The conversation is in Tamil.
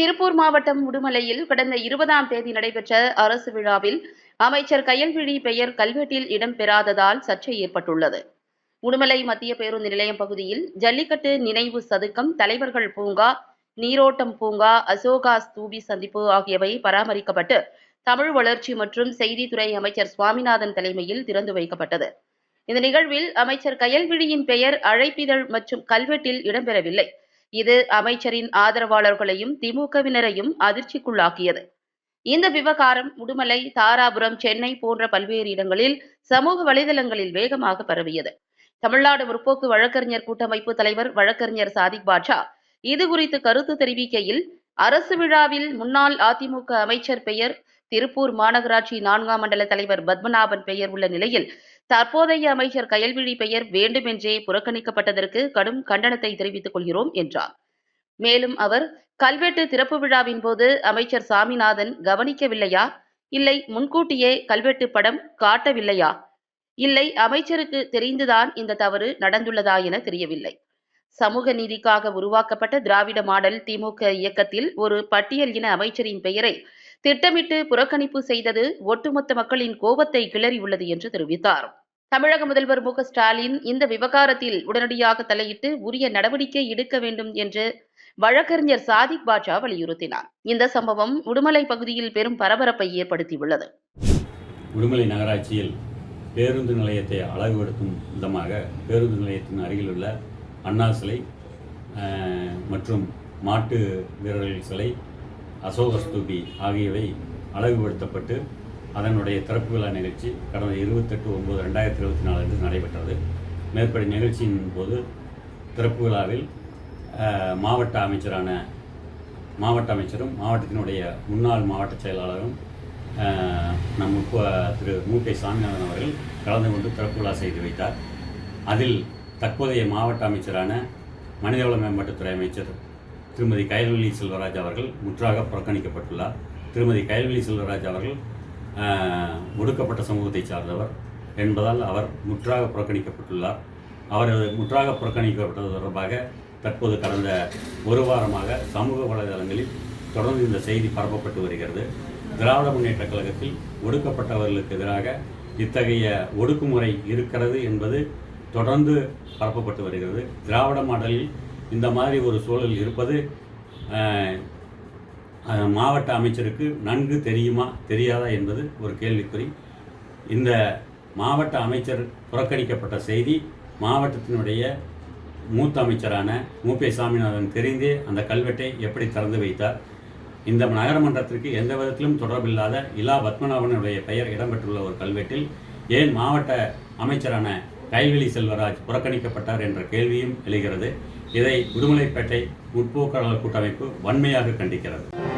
திருப்பூர் மாவட்டம் உடுமலையில் கடந்த இருபதாம் தேதி நடைபெற்ற அரசு விழாவில் அமைச்சர் கயல்விழி பெயர் கல்வெட்டில் இடம்பெறாததால் சர்ச்சை ஏற்பட்டுள்ளது. உடுமலை மத்திய பேருந்து நிலையம் பகுதியில் ஜல்லிக்கட்டு நினைவு சதுக்கம் தலைவர்கள் பூங்கா நீரோட்டம் பூங்கா அசோகா ஸ்தூபி சந்திப்பு ஆகியவை பராமரிக்கப்பட்டு தமிழ் வளர்ச்சி மற்றும் செய்தித்துறை அமைச்சர் சுவாமிநாதன் தலைமையில் திறந்து வைக்கப்பட்டது. இந்த நிகழ்வில் அமைச்சர் கயல்விழியின் பெயர் அழைப்பிதழ் மற்றும் கல்வெட்டில் இடம்பெறவில்லை. இது அமைச்சரின் ஆதரவாளர்களையும் திமுகவினரையும் அதிர்ச்சிக்குள்ளாக்கியது. இந்த விவகாரம் உடுமலை தாராபுரம் சென்னை போன்ற பல்வேறு இடங்களில் சமூக வலைதளங்களில் வேகமாக பரவியது. தமிழ்நாடு முற்போக்கு வழக்கறிஞர் கூட்டமைப்பு தலைவர் வழக்கறிஞர் சாதிக் பாட்ஷா இது குறித்து கருத்து தெரிவிக்கையில் அரசு விழாவில் முன்னாள் அதிமுக அமைச்சர் பெயர் திருப்பூர் மாநகராட்சி நான்காம் மண்டல தலைவர் பத்மநாபன் பெயர் உள்ள நிலையில் தற்போதைய அமைச்சர் கயல்விழி பெயர் வேண்டுமென்றே புறக்கணிக்கப்பட்டதற்கு கடும் கண்டனத்தை தெரிவித்துக் கொள்கிறோம் என்றார். மேலும் அவர் கல்வெட்டு திறப்பு விழாவின் போது அமைச்சர் சாமிநாதன் கவனிக்கவில்லையா? இல்லை முன்கூட்டியே கல்வெட்டு படம் காட்டவில்லையா? இல்லை அமைச்சருக்கு தெரிந்துதான் இந்த தவறு நடந்துள்ளதா என தெரியவில்லை. சமூக நீதிக்காக உருவாக்கப்பட்ட திராவிட மாடல் திமுக இயக்கத்தில் ஒரு பட்டியல் இன அமைச்சரின் பெயரை திட்டமிட்டு புறக்கணிப்பு செய்தது ஒட்டுமொத்த மக்களின் கோபத்தை கிளறியுள்ளது என்று தெரிவித்தார். தமிழக முதல்வர் மு ஸ்டாலின் இந்த விவகாரத்தில் உடனடியாக தலையிட்டு உரிய நடவடிக்கை எடுக்க வேண்டும் என்று வழக்கறிஞர் சாதிக் பாட்சா வலியுறுத்தினார். இந்த சம்பவம் உடுமலை பகுதியில் பெரும் பரபரப்பை ஏற்படுத்தியுள்ளது. உடுமலை நகராட்சியில் பேருந்து நிலையத்தை அழகுபடுத்தும் விதமாக பேருந்து நிலையத்தின் அருகில் உள்ள அண்ணா சிலை மற்றும் மாட்டு வீரர்கள் சிலை அசோக ஸ்தூபி ஆகியவை அழகுபடுத்தப்பட்டு அதனுடைய திறப்பு விழா நிகழ்ச்சி கடந்த இருபத்தெட்டு ஒன்பது ரெண்டாயிரத்தி இருபத்தி நாலு அன்று நடைபெற்றது. மேற்படி நிகழ்ச்சியின் போது திறப்பு விழாவில் மாவட்ட அமைச்சரான மாவட்ட அமைச்சரும் மாவட்டத்தினுடைய முன்னாள் மாவட்ட செயலாளரும் நம் திரு மூட்டை சாமிநாதன் அவர்கள் கலந்து கொண்டு திறப்பு விழா செய்து வைத்தார். அதில் தற்போதைய மாவட்ட அமைச்சரான மனிதவள மேம்பாட்டுத்துறை அமைச்சர் திருமதி கயல்வெளி செல்வராஜ் அவர்கள் முற்றாக புறக்கணிக்கப்பட்டுள்ளார். திருமதி கயல்வெளி செல்வராஜ் அவர்கள் ஒடுக்கப்பட்ட சமூகத்தை சார்ந்தவர் என்பதால் அவர் முற்றாக புறக்கணிக்கப்பட்டுள்ளார். அவர் முற்றாக புறக்கணிக்கப்பட்டது தொடர்பாக தற்போது கடந்த ஒரு வாரமாக சமூக வலைதளங்களில் தொடர்ந்து இந்த செய்தி பரப்பப்பட்டு வருகிறது. திராவிட முன்னேற்ற கழகத்தில் ஒடுக்கப்பட்டவர்களுக்கு எதிராக இத்தகைய ஒடுக்குமுறை இருக்கிறது என்பது தொடர்ந்து பரப்பப்பட்டு வருகிறது. திராவிட மாடலில் இந்த மாதிரி ஒரு சூழல் இருப்பது மாவட்ட அமைச்சருக்கு நன்கு தெரியுமா தெரியாதா என்பது ஒரு கேள்விக்குறி. இந்த மாவட்ட அமைச்சர் புறக்கணிக்கப்பட்ட செய்தி மாவட்டத்தினுடைய மூத்த அமைச்சரான மு. பே. சாமிநாதன் தெரிந்தே அந்த கல்வெட்டை எப்படி திறந்து வைத்தார்? இந்த நகரமன்றத்திற்கு எந்த விதத்திலும் தொடர்பில்லாத இலா பத்மநாபனுடைய பெயர் இடம்பெற்றுள்ள ஒரு கல்வெட்டில் ஏன் மாவட்ட அமைச்சரான கைவெளி செல்வராஜ் புறக்கணிக்கப்பட்டார் என்ற கேள்வியும் எழுகிறது. இதை உடுமலைப்பேட்டை முற்போக்காளர் கூட்டமைப்பு வன்மையாக கண்டிக்கிறது.